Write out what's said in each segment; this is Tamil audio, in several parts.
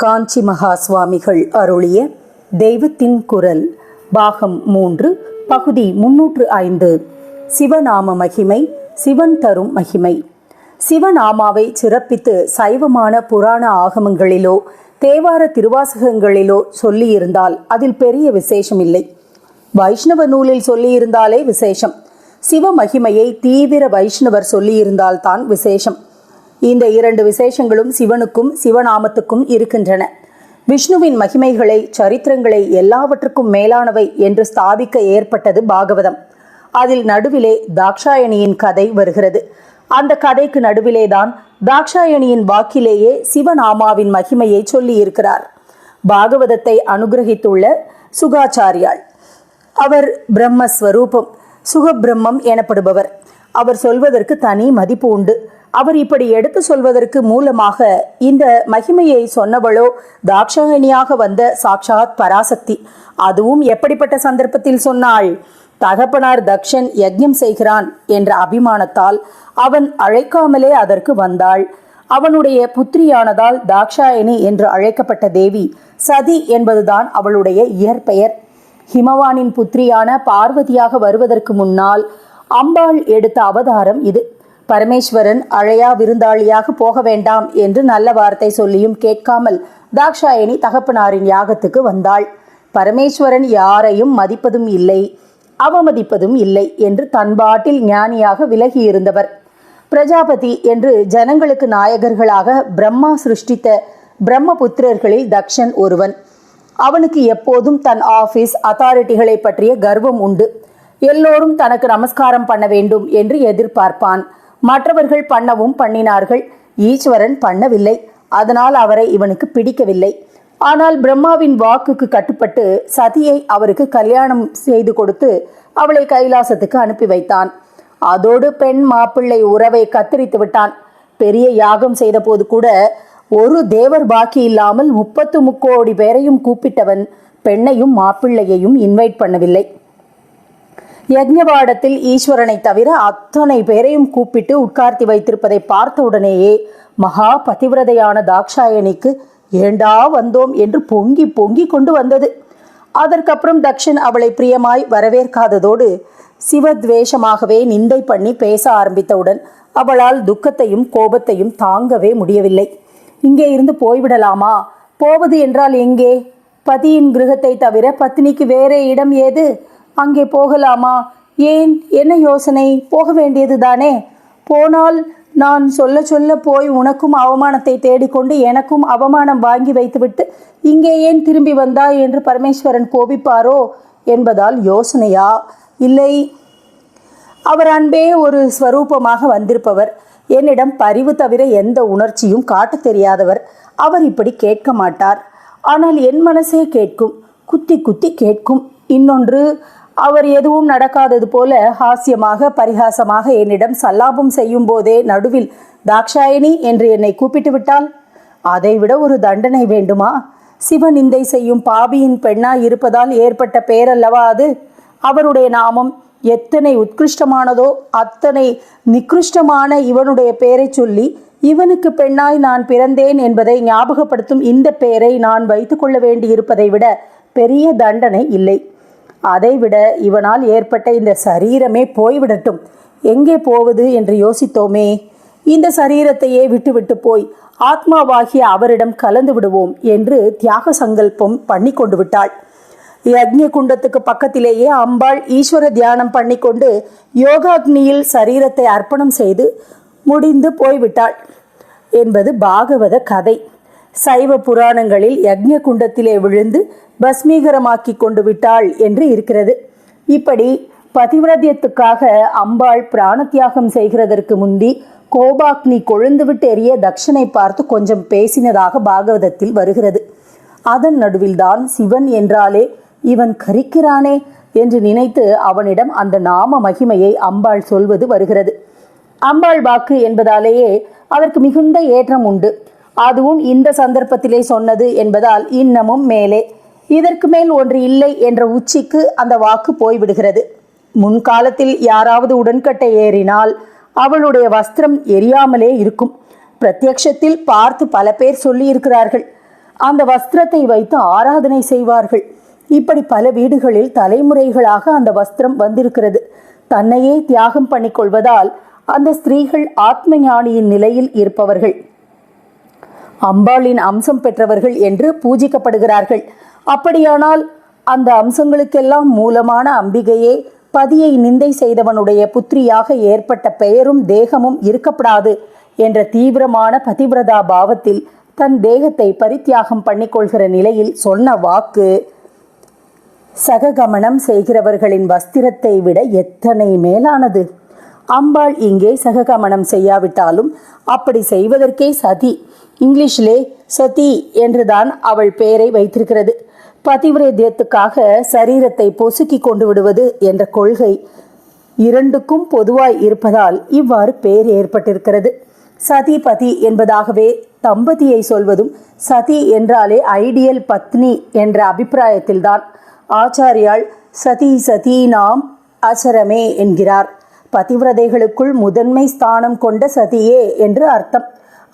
காஞ்சி மகா சுவாமிகள் அருளிய தெய்வத்தின் குரல் பாகம் மூன்று பகுதி முன்னூற்று ஐந்து. சிவநாம மகிமை சிவன் தரும் மகிமை. சிவநாமாவை சிறப்பித்து சைவமான புராண ஆகமங்களிலோ தேவார திருவாசகங்களிலோ சொல்லியிருந்தால் அதில் பெரிய விசேஷம் இல்லை வைஷ்ணவ நூலில் சொல்லியிருந்தாலே விசேஷம். சிவ மகிமையை தீவிர வைஷ்ணவர் சொல்லியிருந்தால்தான் விசேஷம். இந்த இரண்டு விசேஷங்களும் சிவனுக்கும் சிவநாமத்துக்கும் இருக்கின்றன. விஷ்ணுவின் மகிமைகளை சரித்திரங்களை எல்லாவற்றுக்கும் மேலானவை என்று ஸ்தாபிக்க ஏற்பட்டது பாகவதம். அதில் நடுவிலே தாக்ஷாயணியின் கதை வருகிறது. அந்த கதைக்கு நடுவிலேதான் தாக்ஷாயணியின் வாக்கிலேயே சிவநாமாவின் மகிமையை சொல்லியிருக்கிறார். பாகவதத்தை அனுகிரகித்துள்ள சுகாச்சாரியாள். அவர் பிரம்மஸ்வரூபம் சுகபிரம்மம் எனப்படுபவர். அவர் சொல்வதற்கு தனி மதிப்பு உண்டு. அவர் இப்படி எடுத்து சொல்வதற்கு மூலமாக இந்த மகிமையை சொன்னவளோ தாக்ஷாயணியாக வந்த சாக்ஷாத் பராசக்தி. அதுவும் எப்படிப்பட்ட சந்தர்ப்பத்தில் சொன்னாள்? தகப்பனார் தக்ஷன் யஜ்யம் செய்கிறான் என்ற அபிமானத்தால் அவன் அழைக்காமலே அதற்கு வந்தாள். அவனுடைய புத்திரியானதால் தாக்ஷாயணி என்று அழைக்கப்பட்ட தேவி சதி என்பதுதான் அவளுடைய இயற்பெயர். ஹிமவானின் புத்திரியான பார்வதியாக வருவதற்கு முன்னால் அம்பாள் எடுத்த அவதாரம் இது. பரமேஸ்வரன் அழையா விருந்தாளியாக போக வேண்டாம் என்று நல்ல வார்த்தை சொல்லியும் கேட்காமல் தாக்ஷாயணி தகப்பனாரின் யாகத்துக்கு வந்தாள். பரமேஸ்வரன் யாரையும் மதிப்பதும் இல்லை அவமதிப்பதும் இல்லை என்று தன்பாட்டில் ஞானியாக விலகியிருந்தவர். பிரஜாபதி என்று ஜனங்களுக்கு நாயகர்களாக பிரம்மா சிருஷ்டித்த பிரம்மபுத்திரர்களில் தக்ஷன் ஒருவன். அவனுக்கு எப்போதும் தன் ஆபீஸ் அத்தாரிட்டிகளை பற்றிய கர்வம் உண்டு. எல்லோரும் தனக்கு நமஸ்காரம் பண்ண வேண்டும் என்று எதிர்பார்ப்பான். மற்றவர்கள் பண்ணவும் பண்ணினார்கள். ஈஸ்வரன் பண்ணவில்லை. அதனால் அவரை இவனுக்கு பிடிக்கவில்லை. ஆனால் பிரம்மாவின் வாக்குக்கு கட்டுப்பட்டு சதியை அவருக்கு கல்யாணம் செய்து கொடுத்து அவளை கைலாசத்துக்கு அனுப்பி வைத்தான். அதோடு பெண் மாப்பிள்ளை உறவை கத்தரித்து விட்டான். பெரிய யாகம் செய்தபோது கூட ஒரு தேவர் பாக்கி இல்லாமல் முப்பத்து முக்கோடி பேரையும் கூப்பிட்டவன் பெண்ணையும் மாப்பிள்ளையையும் இன்வைட் பண்ணவில்லை. யஜ்ஞவாடத்தில் ஈஸ்வரனை தவிர அத்தனை பேரையும் கூப்பிட்டு உட்கார்த்தி வைத்திருப்பதை பார்த்த உடனேயே மகா பதிவிரதையான தாக்ஷாயணிக்கு ஏண்டா வந்தோம் என்று பொங்கி பொங்கி கொண்டு வந்தது. அதற்கப்புறம் தக்ஷன் அவளை பிரியமாய் வரவேற்காததோடு சிவத்வேஷமாகவே நிந்தை பண்ணி பேச ஆரம்பித்தவுடன் அவளால் துக்கத்தையும் கோபத்தையும் தாங்கவே முடியவில்லை. இங்கே இருந்து போய்விடலாமா? போவது என்றால் எங்கே? பதியின் கிரகத்தை தவிர பத்னிக்கு வேறே இடம் ஏது? அங்கே போகலாமா? ஏன்? என்ன யோசனை? போக வேண்டியது தானே போனால் நான் சொல்ல சொல்ல போய் உனக்கும் அவமானத்தை தேடிக்கொண்டு எனக்கும் அவமானம் வாங்கி வைத்துவிட்டு இங்கே ஏன் திரும்பி வந்தாய் என்று பரமேஸ்வரன் கோபிப்பாரோ என்பதால் யோசனையா? இல்லை. அவர் அன்பே ஒரு ஸ்வரூபமாக வந்திருப்பவர். என்னிடம் பரிவு தவிர எந்த உணர்ச்சியும் காட்டத் தெரியாதவர். அவர் இப்படி கேட்க மாட்டார். ஆனால் என் மனசே கேட்கும். குத்தி குத்தி கேட்கும். இன்னொன்று அவர் எதுவும் நடக்காதது போல ஹாஸ்யமாக பரிகாசமாக என்னிடம் சல்லாபம் செய்யும் போதே நடுவில் தாக்ஷாயணி என்று என்னை கூப்பிட்டு விட்டால் அதைவிட ஒரு தண்டனை வேண்டுமா? சிவநிந்தை செய்யும் பாபியின் பெண்ணாய் இருப்பதால் ஏற்பட்ட பேரல்லவா அது? அவருடைய நாமம் எத்தனை உத்கிருஷ்டமானதோ அத்தனை நிகிருஷ்டமான இவனுடைய பெயரை சொல்லி இவனுக்கு பெண்ணாய் நான் பிறந்தேன் என்பதை ஞாபகப்படுத்தும் இந்த பெயரை நான் வைத்துக்கொள்ள வேண்டியிருப்பதை விட பெரிய தண்டனை இல்லை. அதைவிட இவனால் ஏற்பட்ட இந்த சரீரமே போய்விடட்டும். எங்கே போவது என்று யோசித்தோமே. இந்த சரீரத்தையே விட்டுவிட்டு போய் ஆத்மாவாகிய அவரிடம் கலந்து விடுவோம் என்று தியாக சங்கல்பம் பண்ணி கொண்டு விட்டாள். யக்ஞ குண்டத்துக்கு பக்கத்திலேயே அம்பாள் ஈஸ்வர தியானம் பண்ணிக்கொண்டு யோகாக்னியில் சரீரத்தை அர்ப்பணம் செய்து முடிந்து போய்விட்டாள் என்பது பாகவத கதை. சைவ புராணங்களில் யக்ஞ குண்டத்திலே விழுந்து பஸ்மீகரமாக்கி கொண்டு விட்டாள் என்று இருக்கிறது. இப்படி பதிவிரதியத்துக்காக அம்பாள் பிராணத்தியாகம் செய்கிறதற்கு முந்தி கோபாக்னி கொழுந்துவிட்டு எரிய தக்ஷனை பார்த்து கொஞ்சம் பேசினதாக பாகவதத்தில் வருகிறது. அதன் நடுவில்தான் சிவன் என்றாலே இவன் கரிக்கிறானே என்று நினைத்து அவனிடம் அந்த நாம மகிமையை அம்பாள் சொல்வது வருகிறது. அம்பாள் வாக்கு என்பதாலேயே அதற்கு மிகுந்த ஏற்றம் உண்டு. அதுவும் இந்த சந்தர்ப்பத்திலே சொன்னது என்பதால் இன்னமும் மேலே. இதற்கு மேல் ஒன்று இல்லை என்ற உச்சிக்கு அந்த வாக்கு போய்விடுகிறது. முன்காலத்தில் யாராவது உடன்கட்டை ஏறினால் அவளுடைய வஸ்திரம் எரியாமலே இருக்கும். பிரத்யக்ஷத்தில் பார்த்து பல பேர் சொல்லியிருக்கிறார்கள். அந்த வஸ்திரத்தை வைத்து ஆராதனை செய்வார்கள். இப்படி பல வீடுகளில் தலைமுறைகளாக அந்த வஸ்திரம் வந்திருக்கிறது. தன்னையே தியாகம் பண்ணிக்கொள்வதால் அந்த ஸ்திரீகள் ஆத்ம ஞானியின் நிலையில் இருப்பவர்கள். அம்பாளின் அம்சம் பெற்றவர்கள் என்று பூஜிக்கப்படுகிறார்கள். அப்படியானால் அந்த அம்சங்களுக்கெல்லாம் மூலமான அம்பிகையே பதியை நிந்தை செய்தவனுடைய புத்திரியாக ஏற்பட்ட பெயரும் தேகமும் இருக்கப்படாது என்ற தீவிரமான பதிவிரதா பாவத்தில் தன் தேகத்தை பரித்தியாகம் பண்ணிக்கொள்கிற நிலையில் சொன்ன வாக்கு சககமனம் செய்கிறவர்களின் வஸ்திரத்தை விட எத்தனை மேலானது? அம்பாள் இங்கே சககமனம் செய்யாவிட்டாலும் அப்படி செய்வதற்கே சதி. இங்கிலீஷிலே சதி என்றுதான் அவள் பெயரை வைத்திருக்கிறது. பதிவிரத்தியத்துக்காக சரீரத்தை பொசுக்கி கொண்டு விடுவது என்ற கொள்கை இரண்டுக்கும் பொதுவாய் இருப்பதால் இவ்வாறு பெயர் ஏற்பட்டிருக்கிறது. சதி பதி என்பதாகவே தம்பதியை சொல்வதும் சதி என்றாலே ஐடியல் பத்னி என்ற அபிப்பிராயத்தில்தான். ஆச்சாரியால் சதி சதி நாம் அசரமே என்கிறார். பதிவிரதைகளுக்குள் முதன்மை ஸ்தானம் கொண்ட சதியே என்று அர்த்தம்.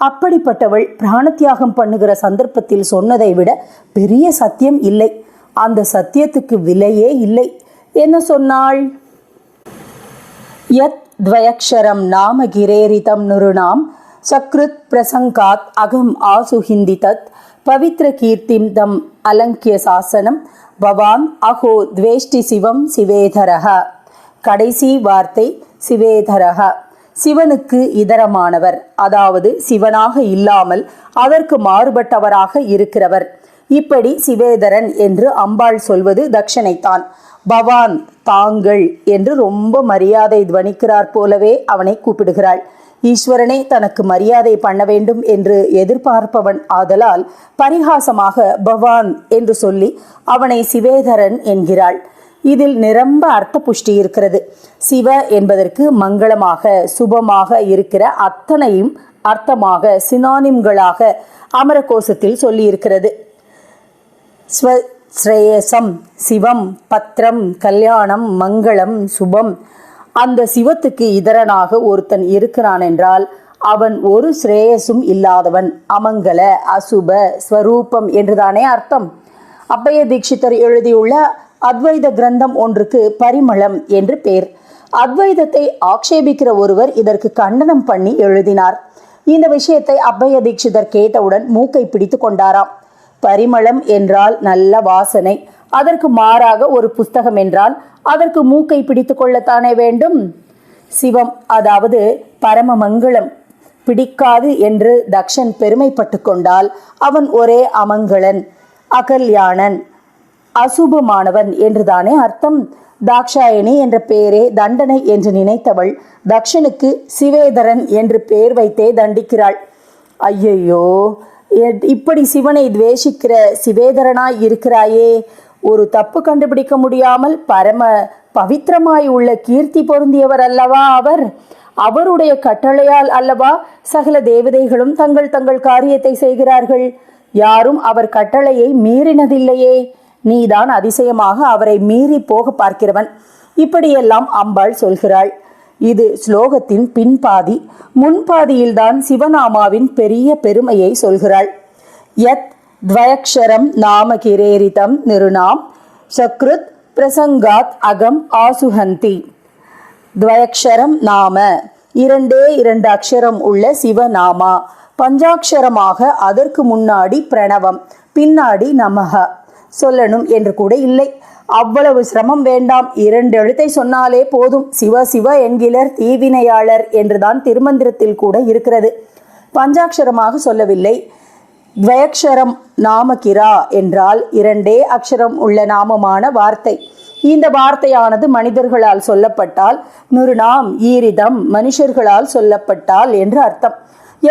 அப்படிப்பட்டவள் பிராணத்தியாகம் பண்ணுகிற சந்தர்ப்பத்தில் சொன்னதை விட பெரிய சத்தியம் இல்லை. அந்த சத்தியத்துக்கு விலையே இல்லை. என்ன சொன்னாள்? யத் துவயக்ஷரம் நாம கிரேரிதம் நுருணாம் சக்ருத் பிரசங்காத் அகம் ஆசுஹிந்தி தத் பவித்ர கீர்த்தி தம் அலங்கிய சாசனம் பவான் அகோ துவேஷ்டி சிவம் சிவேதரக கடைசி வார்த்தை சிவேதரக. சிவனுக்கு இதரமானவர் அதாவது சிவனாக இல்லாமல் அதற்கு மாறுபட்டவராக இருக்கிறவர். இப்படி சிவேதரன் என்று அம்பாள் சொல்வது தக்ஷனைத்தான் பவான் தாங்கள் என்று ரொம்ப மரியாதை துவனிக்கிறார் போலவே அவனை கூப்பிடுகிறாள். ஈஸ்வரனே தனக்கு மரியாதை பண்ண வேண்டும் என்று எதிர்பார்ப்பவன் ஆதலால் பரிகாசமாக பவான் என்று சொல்லி அவனை சிவேதரன் என்கிறாள். இதில் நிரம்ப அர்த்த புஷ்டி இருக்கிறது. சிவ என்பதற்கு மங்களமாக சுபமாக இருக்கிற அத்தனையும் அர்த்தமாக சினானிம்களாக அமரகோசத்தில் சொல்லியிருக்கிறது. ஸ்வ ஸ்ரேயசம் சிவம் பத்திரம் கல்யாணம் மங்களம் சுபம். அந்த சிவத்துக்கு இதரனாக ஒருத்தன் இருக்கிறான் என்றால் அவன் ஒரு ஸ்ரேயசும் இல்லாதவன். அமங்கல அசுப ஸ்வரூபம் என்றுதானே அர்த்தம். அப்பைய தீட்சிதர் எழுதியுள்ள அத்வைத கிரந்தம் ஒன்றுக்கு பரிமளம் என்று பெயர் அத்வைதத்தை ஆக்ஷேபிக்கிற ஒருவர் இதற்கு கண்டனம் பண்ணி எழுதினார். இந்த விஷயத்தை அப்பைய தீட்சிதர் கேட்டவுடன் மூக்கை பிடித்து கொண்டாராம். பரிமளம் என்றால் நல்ல வாசனை. அதற்கு மாறாக ஒரு புஸ்தகம் என்றால் அதற்கு மூக்கை பிடித்து கொள்ளத்தானே வேண்டும்? சிவம் அதாவது பரம மங்களம் பிடிக்காது என்று தக்ஷன் பெருமைப்பட்டு கொண்டால் அவன் ஒரே அமங்களன் அகல்யாணன். அசுபமானவன் என்றுதானே அர்த்தம்? தாக்ஷாயணி என்ற பெயரே தண்டனை என்று நினைத்தவள் தக்ஷனுக்கு சிவேதரன் என்று பெயர் வைத்தே தண்டிக்கிறாள். ஐயையோ இப்படி சிவனை துவேஷிக்கிற சிவேதரனாய் இருக்கிறாயே. ஒரு தப்பு கண்டுபிடிக்க முடியாமல் பரம பவித்திரமாய் உள்ள கீர்த்தி பொருந்தியவர் அல்லவா அவர்? அவருடைய கட்டளையால் அல்லவா சகல தேவதைகளும் தங்கள் தங்கள் காரியத்தை செய்கிறார்கள்? யாரும் அவர் கட்டளையை மீறினதில்லையே. நீதான் அதிசயமாக அவரை மீறி போக பார்க்கிறவன். இப்படியெல்லாம் அம்பாள் சொல்கிறாள். இது ஸ்லோகத்தின் பின்பாதி. முன்பாதியில்தான் சிவநாமாவின் பெரிய பெருமையை சொல்கிறாள். யத் துவயக்ஷரம் நாம கிரேரிதம் நிருணாம். சக்ருத் பிரசங்காத் அகம் ஆசுஹந்தி. துவயக்ஷரம் நாம. இரண்டே இரண்டு அக்ஷரம் உள்ள சிவநாமா. பஞ்சாட்சரமாக அதற்கு முன்னாடி பிரணவம். பின்னாடி நமக சொல்லணும் என்று கூட இல்லை. அவ்வளவு சிரமம் வேண்டாம். இரண்டு எழுத்தை சொன்னாலே போதும். சிவ சிவ என்கிற தீவினையாளர் என்றுதான் திருமந்திரத்தில் கூட இருக்கிறது. பஞ்சாட்சரமாக சொல்லவில்லை. துவயக்ஷரம் நாமகிரா என்றால் இரண்டே அக்ஷரம் உள்ள நாமமான வார்த்தை. இந்த வார்த்தையானது மனிதர்களால் சொல்லப்பட்டால் நுருநாம் ஈரிதம் மனுஷர்களால் சொல்லப்பட்டால் என்று அர்த்தம்.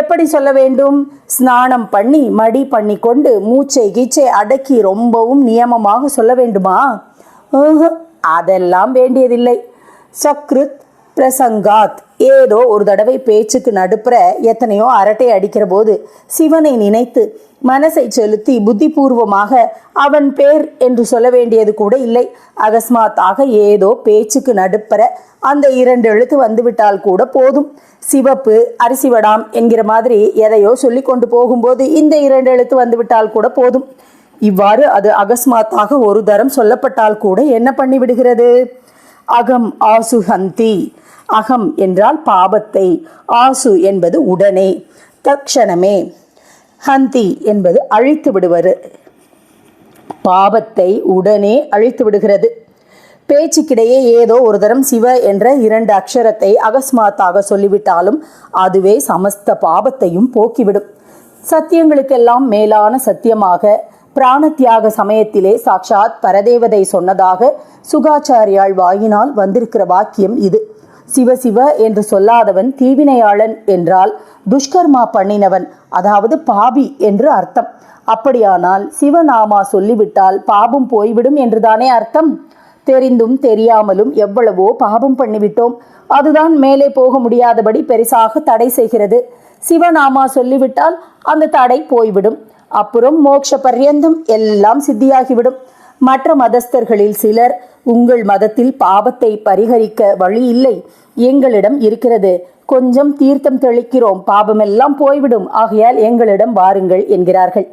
எப்படி சொல்ல வேண்டும்? ஸ்நானம் பண்ணி மடி பண்ணி கொண்டு மூச்சை கீச்சை அடக்கி ரொம்பவும் நியமமாக சொல்ல வேண்டுமா? அதெல்லாம் வேண்டியதில்லை. சக்ருத் பிரசங்காத். ஏதோ ஒரு தடவை பேச்சுக்கு நடுப்புற எத்தனையோ அரட்டை அடிக்கிற போது சிவனை நினைத்து மனசை செலுத்தி புத்திபூர்வமாக அவன் பேர் என்று சொல்ல வேண்டியது கூட இல்லை. அகஸ்மாத்தாக ஏதோ பேச்சுக்கு நடுப்பற அந்த இரண்டு எழுத்து வந்துவிட்டால் கூட போதும். சிவப்பு அரிசி வடாம் என்கிற மாதிரி எதையோ சொல்லி கொண்டு போகும்போது இந்த இரண்டு எழுத்து வந்துவிட்டால் கூட போதும். இவ்வாறு அது அகஸ்மாத்தாக ஒரு தரம் சொல்லப்பட்டால் கூட என்ன பண்ணிவிடுகிறது? அகம் ஆசுஹந்தி. அகம் என்றால் பாபத்தை ஆசு என்பது உடனே தக்ஷணமே ஹந்தி என்பது அழித்து விடுவது. பாபத்தை உடனே அழித்து விடுகிறது. பேச்சுக்கிடையே ஏதோ ஒரு தரம் சிவ என்ற இரண்டு அக்ஷரத்தை அகஸ்மாத்தாக சொல்லிவிட்டாலும் அதுவே சமஸ்த பாபத்தையும் போக்கிவிடும். சத்தியங்களுக்கெல்லாம் மேலான சத்தியமாக பிராணத்தியாக சமயத்திலே சாட்சாத் பரதேவதை சொன்னதாக சுகாச்சாரியாள் வாயினால் வந்திருக்கிற வாக்கியம் இது. சிவ சிவ என்று சொல்லாதவன் தீவினையாளன் என்றால் துஷ்கர்மா பண்ணினவன் அதாவது பாபி என்று அர்த்தம். அப்படியானால் சிவநாமா சொல்லிவிட்டால் பாபம் போய்விடும் என்றுதானே அர்த்தம்? தெரிந்தும் தெரியாமலும் எவ்வளவோ பாபம் பண்ணிவிட்டோம். அதுதான் மேலே போக முடியாதபடி பெரிசாக தடை செய்கிறது. சிவநாமா சொல்லிவிட்டால் அந்த தடை போய்விடும். அப்புறம் மோட்ச பர்யந்தம் எல்லாம் சித்தியாகிவிடும். மற்ற மதஸ்தர்களில் சிலர் உங்கள் மதத்தில் பாபத்தை பரிகரிக்க வழி இல்லை எங்களிடம் இருக்கிறது. கொஞ்சம் தீர்த்தம் தெளிக்கிறோம். பாபமெல்லாம் போய்விடும். ஆகையால் எங்களிடம் வாருங்கள் என்கிறார்கள்.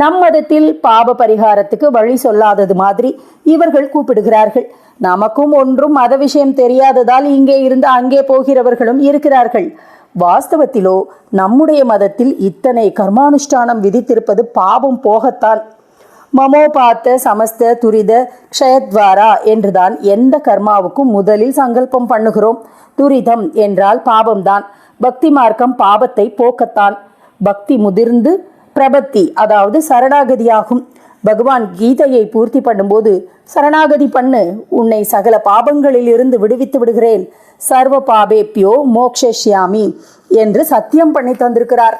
நம் மதத்தில் பாப பரிகாரத்துக்கு வழி சொல்லாதது மாதிரி இவர்கள் கூப்பிடுகிறார்கள். நமக்கும் ஒன்றும் மத விஷயம் தெரியாததால் இங்கே இருந்து அங்கே போகிறவர்களும் இருக்கிறார்கள். வாஸ்தவத்திலோ நம்முடைய மதத்தில் இத்தனை கர்மானுஷ்டானம் விதித்திருப்பது பாவம் போகத்தான். மமோபாத்த சமஸ்த துரித க்ஷயத்வாரா என்றுதான் எந்த கர்மாவுக்கும் முதலில் சங்கல்பம் பண்ணுகிறோம். துரிதம் என்றால் பாபம்தான். பக்தி மார்க்கம் பாபத்தை போக்கத்தான். பக்தி முதிர்ந்து பிரபத்தி அதாவது சரணாகதியாகும். பகவான் கீதையை பூர்த்தி பண்ணும்போது சரணாகதி பண்ணு உன்னை சகல பாபங்களில் இருந்து விடுவித்து விடுகிறேன். சர்வ பாபேப்பியோ மோக்ஷியாமி என்று சத்தியம் பண்ணி தந்திருக்கிறார்.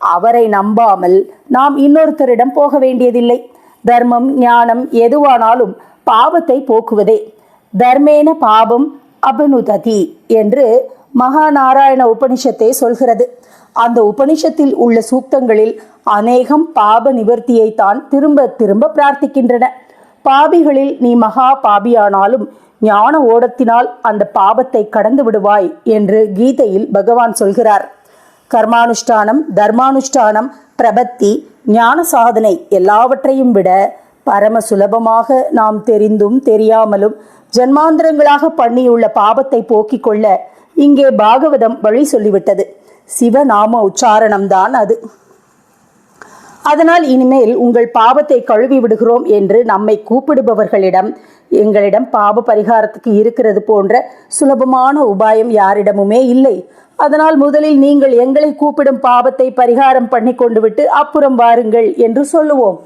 அவரை நம்பாமல் நாம் இன்னொருத்தரிடம் போக வேண்டியதில்லை. தர்மம் ஞானம் எதுவானாலும் பாவத்தை போக்குவதே. தர்மேன பாபம் அபனுததி என்று மகாநாராயண உபனிஷத்தை சொல்கிறது. அந்த உபனிஷத்தில் உள்ள சூக்தங்களில் அநேகம் பாப நிவர்த்தியை தான் திரும்ப திரும்ப பிரார்த்திக்கின்றன. பாபிகளில் நீ மகா பாபியானாலும் ஞான ஓடத்தினால் அந்த பாபத்தை கடந்து விடுவாய் என்று கீதையில் பகவான் சொல்கிறார். கர்மானுஷ்டானம் தர்மானுஷ்டானம் பிரபத்தி ஞான சாதனை எல்லாவற்றையும் விட பரம சுலபமாக நாம் தெரிந்தும் தெரியாமலும் ஜன்மாந்திரங்களாக பண்ணியுள்ள பாபத்தை போக்கிக் கொள்ள இங்கே பாகவதம் வழி சொல்லிவிட்டது. சிவநாம உச்சாரணம்தான் அது. அதனால் இனிமேல் உங்கள் பாவத்தை கழுவி விடுகிறோம் என்று நம்மை கூப்பிடுபவர்களிடம் எங்களிடம் பாப பரிகாரத்துக்கு இருக்கிறது போன்ற சுலபமான உபாயம் யாரிடமுமே இல்லை. அதனால் முதலில் நீங்கள் எங்களை கூப்பிடும் பாபத்தை பரிகாரம் பண்ணி கொண்டு விட்டு அப்புறம் வாருங்கள் என்று சொல்லுவோம்.